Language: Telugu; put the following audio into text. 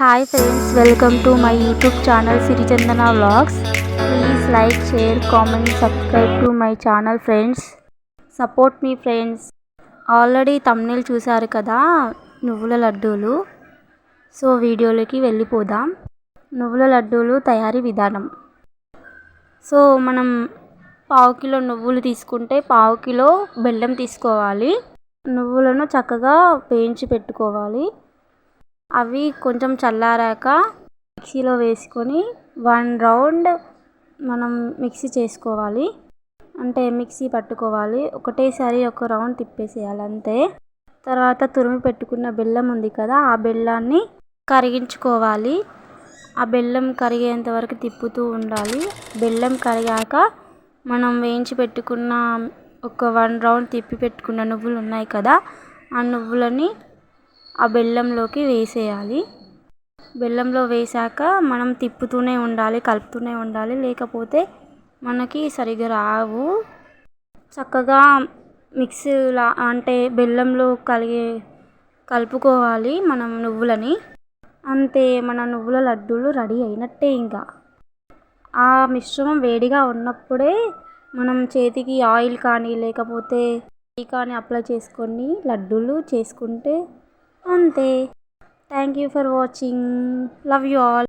Hi friends welcome to my YouTube channel Sirichandana vlogs please like share comment subscribe to my channel friends support me friends already thumbnail చూశారు కదా నువ్వుల లడ్డూలు. సో వీడియోలోకి వెళ్ళిపోదాం. నువ్వుల లడ్డూలు తయారీ విధానం. సో మనం పావు కిలో నువ్వులు తీసుకుంటే పావు కిలో బెల్లం తీసుకోవాలి. నువ్వులను చక్కగా వేయించి పెట్టుకోవాలి. అవి కొంచెం చల్లారాక మిక్సీలో వేసుకొని వన్ రౌండ్ మనం మిక్సీ చేసుకోవాలి. అంటే మిక్సీ పట్టుకోవాలి. ఒకటేసారి ఒక రౌండ్ తిప్పేసేయాలి అంతే. తర్వాత తురిమి పెట్టుకున్న బెల్లం ఉంది కదా ఆ బెల్లాన్ని కరిగించుకోవాలి. ఆ బెల్లం కరిగేంత వరకు తిప్పుతూ ఉండాలి. బెల్లం కరిగాక మనం వేయించి పెట్టుకున్న ఒక వన్ రౌండ్ తిప్పి పెట్టుకున్న నువ్వులు ఉన్నాయి కదా ఆ నువ్వులని ఆ బెల్లంలోకి వేసేయాలి. బెల్లంలో వేసాక మనం తిప్పుతూనే ఉండాలి కలుపుతూనే ఉండాలి. లేకపోతే మనకి సరిగా రావు. చక్కగా మిక్సీలా అంటే బెల్లంలో కలిగే కలుపుకోవాలి మనం నువ్వులని. అంతే మన నువ్వుల లడ్డూలు రెడీ అయినట్టే ఇంకా. ఆ మిశ్రమం వేడిగా ఉన్నప్పుడే మనం చేతికి ఆయిల్ కానీ లేకపోతే టీ కానీ అప్లై చేసుకొని లడ్డూలు చేసుకుంటే అంతే thank you for watching love you all